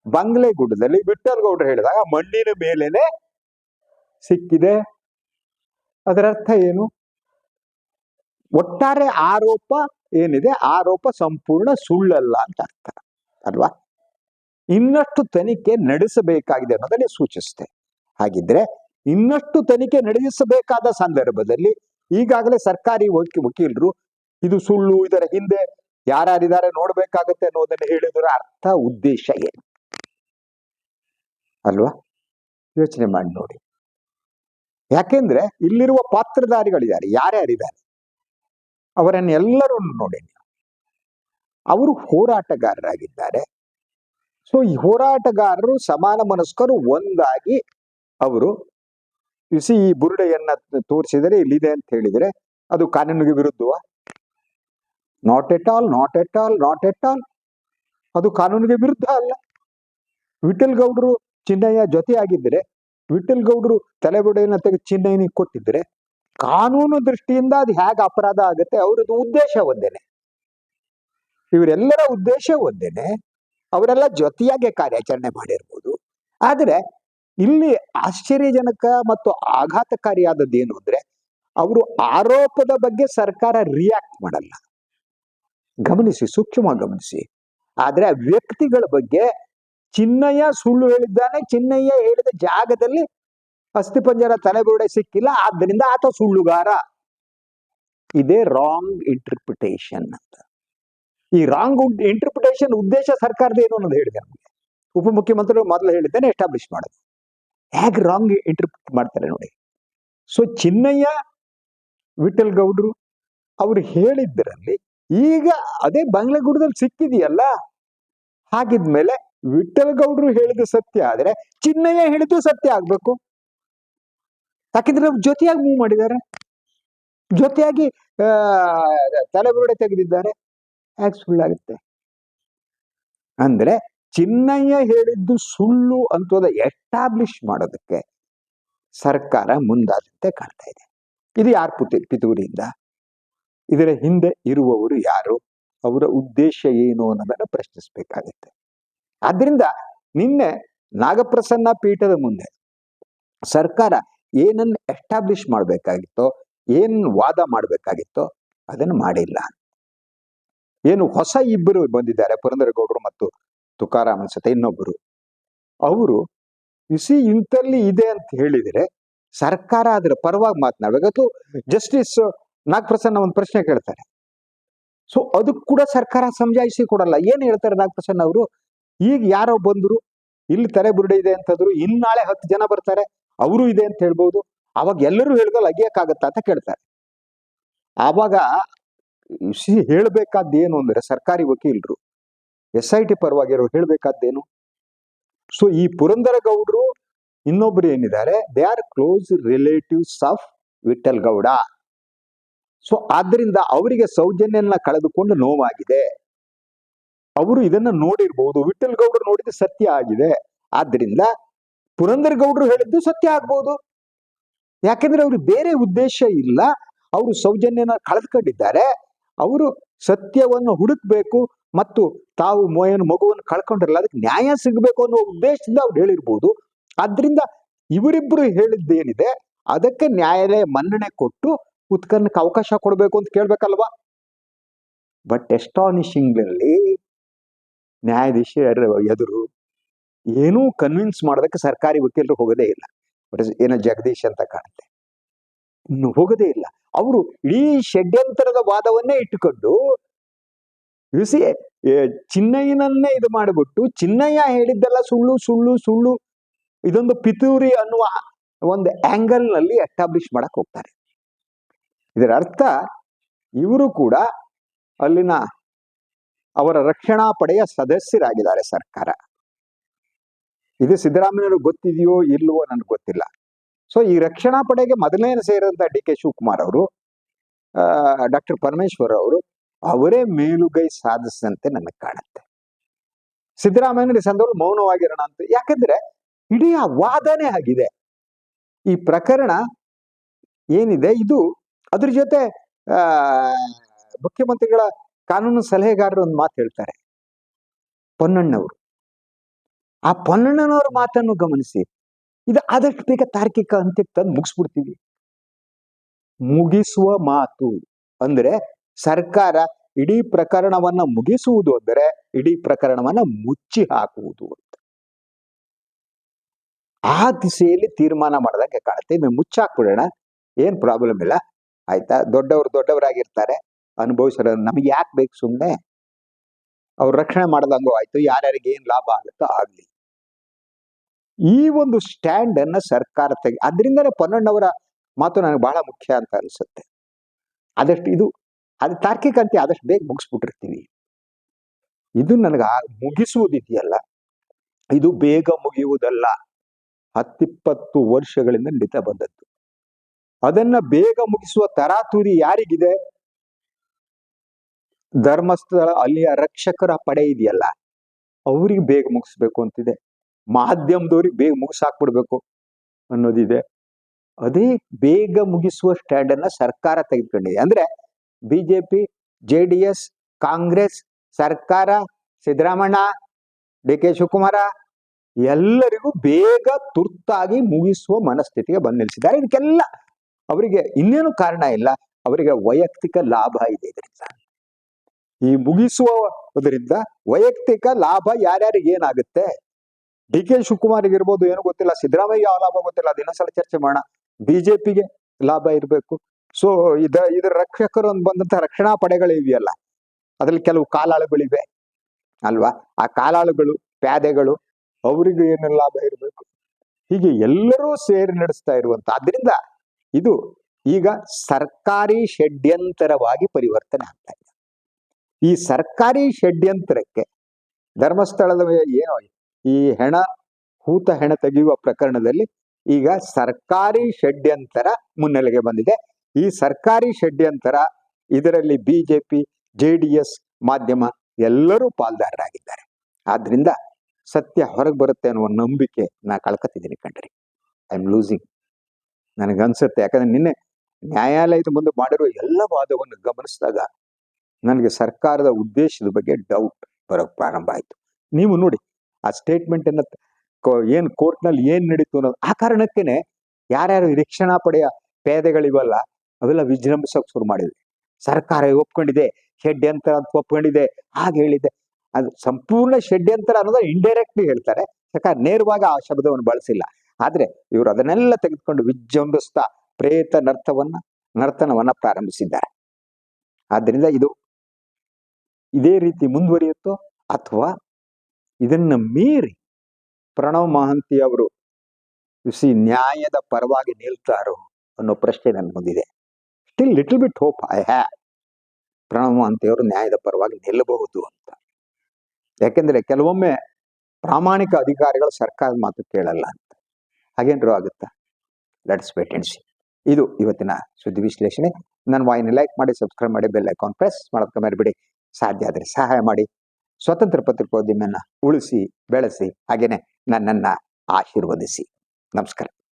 ಬಂಗ್ಲೆಗುಡ್ಡದಲ್ಲಿ ವಿಠಲ್ ಗೌಡರು ಹೇಳಿದಾಗ ಮಣ್ಣಿನ ಮೇಲೇನೆ ಸಿಕ್ಕಿದೆ. ಅದರ ಅರ್ಥ ಏನು? ಒಟ್ಟಾರೆ ಆರೋಪ ಏನಿದೆ? ಆರೋಪ ಸಂಪೂರ್ಣ ಸುಳ್ಳಲ್ಲ ಅಂತ ಅರ್ಥ, ಅಲ್ವಾ? ಇನ್ನಷ್ಟು ತನಿಖೆ ನಡೆಸಬೇಕಾಗಿದೆ ಅನ್ನೋದನ್ನೇ ಸೂಚಿಸುತ್ತೆ. ಹಾಗಿದ್ರೆ ಇನ್ನಷ್ಟು ತನಿಖೆ ನಡೆಸಬೇಕಾದ ಸಂದರ್ಭದಲ್ಲಿ ಈಗಾಗಲೇ ಸರ್ಕಾರಿ ವಕೀ, ವಕೀಲರು ಇದು ಸುಳ್ಳು, ಇದರ ಹಿಂದೆ ಯಾರ್ಯಾರಿದ್ದಾರೆ ನೋಡ್ಬೇಕಾಗತ್ತೆ ಅನ್ನೋದನ್ನ ಹೇಳಿದ್ರ ಅರ್ಥ, ಉದ್ದೇಶ ಏನು? ಅಲ್ವಾ? ಯೋಚನೆ ಮಾಡಿ ನೋಡಿ. ಯಾಕೆಂದ್ರೆ ಇಲ್ಲಿರುವ ಪಾತ್ರಧಾರಿಗಳಿದ್ದಾರೆ. ಯಾರ್ಯಾರಿದ್ದಾರೆ? ಅವರನ್ನೆಲ್ಲರನ್ನು ನೋಡಿ ಅವರು ಹೋರಾಟಗಾರರಾಗಿದ್ದಾರೆ. ಸೊ ಈ ಹೋರಾಟಗಾರರು ಸಮಾನ ಮನಸ್ಕರು ಒಂದಾಗಿ ಅವರು ಬಿಸಿ ಈ ಬುರುಡೆಯನ್ನ ತೋರಿಸಿದರೆ ಇಲ್ಲಿದೆ ಅಂತ ಹೇಳಿದ್ರೆ ಅದು ಕಾನೂನಿಗೆ ವಿರುದ್ಧವ? Not at all not at all not at all ಅದು ಕಾನೂನಿಗೆ ವಿರುದ್ಧ ಅಲ್ಲ. ವಿಠಲ್ ಗೌಡರು ಚಿನ್ನಯ್ಯ ಜೊತೆಯಾಗಿದ್ದರೆ, ವಿಠಲ್ ಗೌಡರು ತಲೆಬುಡೆಯನ್ನ ತೆಗೆದು ಚಿನ್ನಯ್ಯನಿಗೆ ಕೊಟ್ಟಿದ್ರೆ ಕಾನೂನು ದೃಷ್ಟಿಯಿಂದ ಅದು ಹೇಗೆ ಅಪರಾಧ ಆಗುತ್ತೆ ಅವರದ್ದು ಉದ್ದೇಶ ಒಂದೇನೆ. ಇವರೆಲ್ಲರ ಉದ್ದೇಶ ಒಂದೇನೆ, ಅವರೆಲ್ಲ ಜೊತೆಯಾಗೆ ಕಾರ್ಯಾಚರಣೆ ಮಾಡಿರ್ಬೋದು. ಆದರೆ ಇಲ್ಲಿ ಆಶ್ಚರ್ಯಜನಕ ಮತ್ತು ಆಘಾತಕಾರಿಯಾದದ್ದು ಏನು ಅಂದ್ರೆ, ಅವರು ಆರೋಪದ ಬಗ್ಗೆ ಸರ್ಕಾರ ರಿಯಾಕ್ಟ್ ಮಾಡಲ್ಲ. ಗಮನಿಸಿ, ಸೂಕ್ಷ್ಮವಾಗಿ ಗಮನಿಸಿ. ಆದ್ರೆ ವ್ಯಕ್ತಿಗಳ ಬಗ್ಗೆ ಚಿನ್ನಯ್ಯ ಸುಳ್ಳು ಹೇಳಿದ್ದಾನೆ, ಚಿನ್ನಯ್ಯ ಹೇಳಿದ ಜಾಗದಲ್ಲಿ ಅಸ್ಥಿಪಂಜರ ತಲೆಬುರುಡೆ ಸಿಕ್ಕಿಲ್ಲ, ಆದ್ದರಿಂದ ಆತ ಸುಳ್ಳುಗಾರ. ಇದೇ ರಾಂಗ್ ಇಂಟರ್ಪ್ರಿಟೇಷನ್ ಅಂತ. ಈ ರಾಂಗ್ ಇಂಟರ್ಪ್ರಿಟೇಷನ್ ಉದ್ದೇಶ ಸರ್ಕಾರದ ಏನು ಅನ್ನೋದು ಹೇಳಿದೆ ನಮಗೆ. ಉಪಮುಖ್ಯಮಂತ್ರಿಗಳು ಮೊದಲು ಹೇಳಿದ್ದೇನೆ ಎಸ್ಟಾಬ್ಲಿಷ್ ಮಾಡೋದು. ಹೇಗೆ ರಾಂಗ್ ಇಂಟರ್ಪ್ರಿಟ್ ಮಾಡ್ತಾರೆ ನೋಡಿ. ಸೊ ಚಿನ್ನಯ್ಯ ವಿಠಲ್ ಗೌಡ್ರು, ಅವ್ರು ಹೇಳಿದ್ದರಲ್ಲಿ ಈಗ ಅದೇ ಬಂಗ್ಲೆಗೂಡದಲ್ಲಿ ಸಿಕ್ಕಿದೆಯಲ್ಲ? ಹಾಗಿದ್ಮೇಲೆ ವಿಠಲ್ ಗೌಡ್ರು ಹೇಳಿದ ಸತ್ಯ ಆದ್ರೆ ಚಿನ್ನಯ್ಯ ಹೇಳಿದ್ದು ಸತ್ಯ ಆಗ್ಬೇಕು. ಯಾಕೆಂದ್ರೆ ಜೊತೆಯಾಗಿ ಮೂವ್ ಮಾಡಿದ್ದಾರೆ. ಜೊತೆಯಾಗಿ, ಆ ತಲೆಬುರುಡೆ ತೆಗೆದಿದ್ದಾರೆ. ಯಾಕೆ ಸುಳ್ಳಾಗುತ್ತೆ ಅಂದ್ರೆ ಚಿನ್ನಯ್ಯ ಹೇಳಿದ್ದು ಸುಳ್ಳು ಅಂತೋದ ಎಸ್ಟಾಬ್ಲಿಷ್ ಮಾಡೋದಕ್ಕೆ ಸರ್ಕಾರ ಮುಂದಾದಂತೆ ಕಾಣ್ತಾ ಇದೆ. ಇದು ಯಾರ ಪುತಿ, ಪಿತೂರಿಯಿಂದ? ಇದರ ಹಿಂದೆ ಇರುವವರು ಯಾರು? ಅವರ ಉದ್ದೇಶ ಏನು ಅನ್ನೋದನ್ನ ಪ್ರಶ್ನಿಸಬೇಕಾಗುತ್ತೆ. ಆದ್ರಿಂದ ನಿನ್ನೆ ನಾಗಪ್ರಸನ್ನ ಪೀಠದ ಮುಂದೆ ಸರ್ಕಾರ ಏನನ್ನು ಎಸ್ಟಾಬ್ಲಿಷ್ ಮಾಡಬೇಕಾಗಿತ್ತೋ, ಏನ್ ವಾದ ಮಾಡಬೇಕಾಗಿತ್ತೋ ಅದನ್ನು ಮಾಡಿಲ್ಲ. ಏನು ಹೊಸ ಇಬ್ಬರು ಬಂದಿದ್ದಾರೆ, ಪುರಂದರಗೌಡರು ಮತ್ತು ತುಕಾರಾಮ್ ಅನ್ಸುತ್ತೆ ಇನ್ನೊಬ್ಬರು. ಅವರು ಇಸಿ ಇಂಥಲ್ಲಿ ಇದೆ ಅಂತ ಹೇಳಿದರೆ ಸರ್ಕಾರ ಅದರ ಪರವಾಗಿ ಮಾತನಾಡಬೇಕು. ಜಸ್ಟಿಸ್ ನಾಗಪ್ರಸನ್ನ ಒಂದು ಪ್ರಶ್ನೆ ಕೇಳ್ತಾರೆ. ಸೊ ಅದಕ್ಕೆ ಕೂಡ ಸರ್ಕಾರ ಸಮಜಾಯಿಸಿ ಕೊಡಲ್ಲ. ಏನು ಹೇಳ್ತಾರೆ ನಾಗಪ್ರಸನ್ನ ಅವರು? ಈಗ ಯಾರೋ ಬಂದರು, ಇಲ್ಲಿ ತಲೆಬುರುಡೆ ಇದೆ ಅಂತಂದ್ರು ಇನ್ನಾಳೆ ಹತ್ತು ಜನ ಬರ್ತಾರೆ, ಅವರು ಇದೆ ಅಂತ ಹೇಳ್ಬೋದು. ಅವಾಗ ಎಲ್ಲರೂ ಹೇಳ್ದಲ್ಲ, ಅಗಿಯಕ್ಕಾಗತ್ತಾ ಅಂತ ಕೇಳ್ತಾರೆ. ಆವಾಗ ಏನು ಅಂದ್ರೆ, ಸರ್ಕಾರಿ ವಕೀಲರು, ಎಸ್ ಐ ಟಿ ಪರವಾಗಿರೋ ಹೇಳ್ಬೇಕಾದ್ದೇನು? ಸೊ ಈ ಪುರಂದರ ಗೌಡ್ರು ಇನ್ನೊಬ್ರು ಏನಿದ್ದಾರೆ? They are close relatives of Vittal Gowda so ಆದ್ದರಿಂದ ಅವರಿಗೆ ಸೌಜನ್ಯನ ಕಳೆದುಕೊಂಡು ನೋವಾಗಿದೆ. ಅವರು ಇದನ್ನ ನೋಡಿರ್ಬೋದು. ವಿಠಲ್ ಗೌಡರು ನೋಡಿದ್ದು ಸತ್ಯ ಆಗಿದೆ. ಆದ್ರಿಂದ ಪುರಂದರ್ ಗೌಡರು ಹೇಳಿದ್ದು ಸತ್ಯ ಆಗ್ಬೋದು. ಯಾಕೆಂದ್ರೆ ಅವ್ರಿಗೆ ಬೇರೆ ಉದ್ದೇಶ ಇಲ್ಲ. ಅವರು ಸೌಜನ್ಯನ ಕಳೆದುಕೊಂಡಿದ್ದಾರೆ. ಅವರು ಸತ್ಯವನ್ನು ಹುಡುಕ್ಬೇಕು ಮತ್ತು ತಾವು ಮೋಯನ ಮಗುವನ್ನು ಕಳ್ಕೊಂಡಿರಲ್ಲ, ಅದಕ್ಕೆ ನ್ಯಾಯ ಸಿಗಬೇಕು ಅನ್ನೋ ಉದ್ದೇಶದಿಂದ ಅವ್ರು ಹೇಳಿರ್ಬೋದು. ಆದ್ರಿಂದ ಇವರಿಬ್ರು ಹೇಳಿದ್ದೇನಿದೆ, ಅದಕ್ಕೆ ನ್ಯಾಯಾಲಯ ಮನ್ನಣೆ ಕೊಟ್ಟು ಉತ್ಕನ್ನಕ್ಕೆ ಅವಕಾಶ ಕೊಡಬೇಕು ಅಂತ ಕೇಳ್ಬೇಕಲ್ವಾ? ಬಟ್ ಎಸ್ಟಾನಿಶಿಂಗ್ಲಿ ನ್ಯಾಯಾಧೀಶರ ಎದುರು ಏನೂ ಕನ್ವಿನ್ಸ್ ಮಾಡೋದಕ್ಕೆ ಸರ್ಕಾರಿ ವಕೀಲರು ಹೋಗೋದೇ ಇಲ್ಲ. ಬಟ್ ಏನೋ ಜಗದೀಶ್ ಅಂತ ಕಾಣುತ್ತೆ. ಇನ್ನು ಹೋಗೋದೇ ಇಲ್ಲ. ಅವರು ಇಡೀ ಷಡ್ಯಂತರದ ವಾದವನ್ನೇ ಇಟ್ಟುಕೊಂಡು ಸಿ ಚಿನ್ನಯ್ಯನನ್ನೇ ಇದು ಮಾಡಿಬಿಟ್ಟು, ಚಿನ್ನಯ್ಯ ಹೇಳಿದ್ದೆಲ್ಲ ಸುಳ್ಳು ಸುಳ್ಳು ಸುಳ್ಳು, ಇದೊಂದು ಪಿತೂರಿ ಅನ್ನುವ, ಒಂದು ಆಂಗಲ್ನಲ್ಲಿ ಎಸ್ಟಾಬ್ಲಿಷ್ ಮಾಡಕ್ ಹೋಗ್ತಾರೆ. ಇದರ ಅರ್ಥ ಇವರು ಕೂಡ ಅಲ್ಲಿನ ಅವರ ರಕ್ಷಣಾ ಪಡೆಯ ಸದಸ್ಯರಾಗಿದ್ದಾರೆ ಸರ್ಕಾರ. ಇದು ಸಿದ್ದರಾಮಯ್ಯವ್ರಿಗೆ ಗೊತ್ತಿದೆಯೋ ಇಲ್ಲವೋ ನನಗೆ ಗೊತ್ತಿಲ್ಲ. ಸೊ ಈ ರಕ್ಷಣಾ ಪಡೆಗೆ ಮೊದಲನೇ ಸೇರಿದಂತ ಡಿ ಕೆ ಶಿವಕುಮಾರ್ ಅವರು ಡಾಕ್ಟರ್ ಪರಮೇಶ್ವರ್ ಅವರು ಅವರೇ ಮೇಲುಗೈ ಸಾಧಿಸಿದಂತೆ ನನಗೆ ಕಾಣುತ್ತೆ. ಸಿದ್ದರಾಮಯ್ಯನ ಸಂದರ್ಭ ಮೌನವಾಗಿರೋಣ ಅಂತ, ಯಾಕಂದ್ರೆ ಇಡೀ ಆ ವಾದನೆ ಆಗಿದೆ. ಈ ಪ್ರಕರಣ ಏನಿದೆ? ಇದು ಅದ್ರ ಜೊತೆ ಮುಖ್ಯಮಂತ್ರಿಗಳ ಕಾನೂನು ಸಲಹೆಗಾರರು ಒಂದು ಮಾತು ಹೇಳ್ತಾರೆ. ಪೊನ್ನಣ್ಣವರು ಆ ಪೊನ್ನಣ್ಣನವರ ಮಾತನ್ನು ಗಮನಿಸಿ. ಇದು ಆದಷ್ಟು ಬೇಗ ತಾರ್ಕಿಕ ಅಂತ್ಯಕ್ಕೆ ತಂದು ಮುಗಿಸ್ಬಿಡ್ತೀವಿ. ಮುಗಿಸುವ ಮಾತು ಅಂದ್ರೆ ಸರ್ಕಾರ ಇಡೀ ಪ್ರಕರಣವನ್ನ ಮುಗಿಸುವುದು ಅಂದರೆ ಇಡೀ ಪ್ರಕರಣವನ್ನ ಮುಚ್ಚಿ ಹಾಕುವುದು ಅಂತ. ಆ ದಿಸೆಯಲ್ಲಿ ತೀರ್ಮಾನ ಮಾಡಿದಂಗೆ ಕಾಣುತ್ತೆ. ಇನ್ನು ಮುಚ್ಚಾಕ್ಬಿಡೋಣ. ಏನ್ ಪ್ರಾಬ್ಲಮ್ ಇಲ್ಲ. ಆಯ್ತಾ? ದೊಡ್ಡವರು ದೊಡ್ಡವರಾಗಿರ್ತಾರೆ. ಅನುಭವಿಸೋರು ನಮಗೆ ಯಾಕೆ ಬೇಕು ಸುಮ್ಮನೆ ಅವ್ರು ರಕ್ಷಣೆ ಮಾಡ್ದಂಗೂ ಆಯ್ತು. ಯಾರ್ಯಾರಿಗೆ ಏನ್ ಲಾಭ ಆಗುತ್ತೋ ಆಗ್ಲಿ. ಈ ಒಂದು ಸ್ಟ್ಯಾಂಡ್ ಅನ್ನ ಸರ್ಕಾರ ತೆಗೆ, ಅದರಿಂದನೇ ಪೊನ್ನಣ್ಣವರ ಮಾತು ನನಗೆ ಬಹಳ ಮುಖ್ಯ ಅಂತ ಅನ್ಸುತ್ತೆ. ಆದಷ್ಟು ಇದು, ಅದು ತಾರ್ಕಿಕ ಅಂತ ಆದಷ್ಟು ಬೇಗ ಮುಗಿಸ್ಬಿಟ್ಟಿರ್ತೀವಿ ಇದು ನನಗೆ ಮುಗಿಸುವುದಿದೆಯಲ್ಲ, ಇದು ಬೇಗ ಮುಗಿಯುವುದಲ್ಲ. ಹತ್ತಿಪ್ಪತ್ತು ವರ್ಷಗಳಿಂದ ನಡೀತಾ ಬಂದದ್ದು. ಅದನ್ನ ಬೇಗ ಮುಗಿಸುವ ತರಾತುರಿ ಯಾರಿಗಿದೆ? ಧರ್ಮಸ್ಥಳ ಅಲ್ಲಿಯ ರಕ್ಷಕರ ಪಡೆ ಇದೆಯಲ್ಲ, ಅವ್ರಿಗೆ ಬೇಗ ಮುಗಿಸ್ಬೇಕು ಅಂತಿದೆ. ಮಾಧ್ಯಮದವ್ರಿಗೆ ಬೇಗ ಮುಗಿಸಾಕ್ಬಿಡ್ಬೇಕು ಅನ್ನೋದಿದೆ. ಅದೇ ಬೇಗ ಮುಗಿಸುವ ಸ್ಟ್ಯಾಂಡ್ ಅನ್ನ ಸರ್ಕಾರ ತೆಗೆದುಕೊಂಡಿದೆ. ಅಂದ್ರೆ BJP J D S Congress, ಸರ್ಕಾರ ಸಿದ್ದರಾಮಣ್ಣ ಡಿ ಕೆ ಶಿವಕುಮಾರ ಎಲ್ಲರಿಗೂ ಬೇಗ ತುರ್ತಾಗಿ ಮುಗಿಸುವ ಮನಸ್ಥಿತಿಗೆ ಬಂದು ನಿಲ್ಲಿಸಿದ್ದಾರೆ ಇದಕ್ಕೆಲ್ಲ ಅವರಿಗೆ ಇನ್ನೇನು ಕಾರಣ ಇಲ್ಲ, ಅವರಿಗೆ ವೈಯಕ್ತಿಕ ಲಾಭ ಇದೆ ಇದರಿಂದ. ಈ ಮುಗಿಸುವುದರಿಂದ ವೈಯಕ್ತಿಕ ಲಾಭ ಯಾರ್ಯಾರಿಗೆ ಏನಾಗುತ್ತೆ? ಡಿ ಕೆ ಶಿವಕುಮಾರ್ಗೆ ಇರ್ಬೋದು, ಏನು ಗೊತ್ತಿಲ್ಲ, ಸಿದ್ದರಾಮಯ್ಯ ಯಾವ ಲಾಭ ಗೊತ್ತಿಲ್ಲ ದಿನಸಲ ಚರ್ಚೆ ಮಾಡೋಣ. ಬಿಜೆಪಿಗೆ ಲಾಭ ಇರಬೇಕು. ಸೊ, ಇದ, ಇದರ ರಕ್ಷಕರು ಬಂದಂತ ರಕ್ಷಣಾ ಪಡೆಗಳಿವೆಯಲ್ಲ ಅದ್ರಲ್ಲಿ ಕೆಲವು ಕಾಲಾಳುಗಳಿವೆ ಅಲ್ವಾ? ಆ ಕಾಲಾಳುಗಳು ಪ್ಯಾದೆಗಳು ಅವರಿಗೂ ಏನು ಲಾಭ ಇರಬೇಕು. ಹೀಗೆ ಎಲ್ಲರೂ ಸೇರಿ ನಡೆಸ್ತಾ ಇರುವಂತ. ಆದ್ರಿಂದ ಇದು ಈಗ ಸರ್ಕಾರಿ ಷಡ್ಯಂತರವಾಗಿ ಪರಿವರ್ತನೆ ಆಗ್ತಾ ಇದೆ. ಈ ಸರ್ಕಾರಿ ಷಡ್ಯಂತರಕ್ಕೆ ಧರ್ಮಸ್ಥಳದ ಏನು ಈ ಹೆಣ, ಹೂತ ಹೆಣ ತೆಗೆಯುವ ಪ್ರಕರಣದಲ್ಲಿ ಈಗ ಸರ್ಕಾರಿ ಷಡ್ಯಂತರ ಮುನ್ನೆಲೆಗೆ ಬಂದಿದೆ. ಈ ಸರ್ಕಾರಿ ಷಡ್ಯಂತರ ಇದರಲ್ಲಿ ಬಿಜೆಪಿ, ಜೆ ಮಾಧ್ಯಮ ಎಲ್ಲರೂ ಪಾಲ್ದಾರರಾಗಿದ್ದಾರೆ. ಆದ್ರಿಂದ ಸತ್ಯ ಹೊರಗೆ ಬರುತ್ತೆ ಅನ್ನುವ ನಂಬಿಕೆ ನಾ ಕಳ್ಕೊತಿದ್ದೀನಿ ಕಣ್ರಿ. ಐ ಆಮ್ ಲೂಸಿಂಗ್ ನನಗನ್ಸುತ್ತೆ. ಯಾಕಂದ್ರೆ ನಿನ್ನೆ ನ್ಯಾಯಾಲಯದ ಮುಂದೆ ಮಾಡಿರುವ ಎಲ್ಲ ವಾದವನ್ನು ಗಮನಿಸಿದಾಗ ನನಗೆ ಸರ್ಕಾರದ ಉದ್ದೇಶದ ಬಗ್ಗೆ ಡೌಟ್ ಬರೋಕ್ ಪ್ರಾರಂಭ ಆಯಿತು. ನೀವು ನೋಡಿ, ಆ ಸ್ಟೇಟ್ಮೆಂಟ್ ಏನ್ ಕೋರ್ಟ್ ಕೋರ್ಟ್ನಲ್ಲಿ ಏನ್ ನಡೀತು ಅನ್ನೋದು, ಆ ಕಾರಣಕ್ಕೇನೆ ಯಾರ್ಯಾರು ರಕ್ಷಣಾ ಪಡೆಯ ಪೇದೆಗಳಿವಲ್ಲ, ಅವೆಲ್ಲ ವಿಜೃಂಭಿಸೋಕೆ ಶುರು ಮಾಡಿದ್ವಿ. ಸರ್ಕಾರ ಒಪ್ಕೊಂಡಿದೆ, ಷಡ್ಯಂತರ ಅಂತ ಒಪ್ಕೊಂಡಿದೆ, ಹಾಗೆ ಹೇಳಿದೆ ಅದು ಸಂಪೂರ್ಣ ಷಡ್ಯಂತರ ಅನ್ನೋದು ಇಂಡೈರೆಕ್ಟ್ಲಿ ಹೇಳ್ತಾರೆ. ಯಾಕಂದ್ರೆ ನೇರವಾಗಿ ಆ ಶಬ್ದವನ್ನು ಬಳಸಿಲ್ಲ. ಆದ್ರೆ ಇವರು ಅದನ್ನೆಲ್ಲ ತೆಗೆದುಕೊಂಡು ವಿಜೃಂಭಿಸ್ತಾ ಪ್ರೇತ ನರ್ತವನ್ನ, ನರ್ತನವನ್ನ ಪ್ರಾರಂಭಿಸಿದ್ದಾರೆ. ಆದ್ದರಿಂದ ಇದು ಇದೇ ರೀತಿ ಮುಂದುವರಿಯುತ್ತೋ ಅಥವಾ ಇದನ್ನ ಮೀರಿ ಪ್ರಣವ್ ಮಹಂತಿ ಅವರು ಸಿ ನ್ಯಾಯದ ಪರವಾಗಿ ನಿಲ್ತಾರೋ ಅನ್ನೋ ಪ್ರಶ್ನೆ ನನ್ನ ಮುಂದಿದೆ. Still little bit hope I have Pranav Mohanty ಅವರು ನ್ಯಾಯದ ಪರವಾಗಿ ನಿಲ್ಲಬಹುದು ಅಂತ. ಯಾಕೆಂದ್ರೆ ಕೆಲವೊಮ್ಮೆ ಪ್ರಾಮಾಣಿಕ ಅಧಿಕಾರಿಗಳು ಸರ್ಕಾರದ ಮಾತು ಕೇಳಲ್ಲ ಅಂತ ಹಾಗೇನ್ರು ಆಗುತ್ತಾ? ಲೆಟ್ಸ್ ವೇಟ್ ಅಂಡ್ ಸಿ ಇದು ಇವತ್ತಿನ ಸುದ್ದಿ ವಿಶ್ಲೇಷಣೆ. ನನ್ನ ವಾಹಿನಿ ಲೈಕ್ ಮಾಡಿ ಸಬ್ಸ್ಕ್ರೈಬ್ ಮಾಡಿ ಬೆಲ್ ಐಕಾನ್ ಪ್ರೆಸ್ ಮಾಡೋದಕ್ಕೆ ಮರಿಬಿಡಿ. ಸಾಧ್ಯ ಆದರೆ ಸಹಾಯ ಮಾಡಿ. ಸ್ವತಂತ್ರ ಪತ್ರಿಕೋದ್ಯಮನ ಉಳಿಸಿ, ಬೆಳೆಸಿ ಹಾಗೆಯೇ ನನ್ನನ್ನ ಆಶೀರ್ವದಿಸಿ. ನಮಸ್ಕಾರ.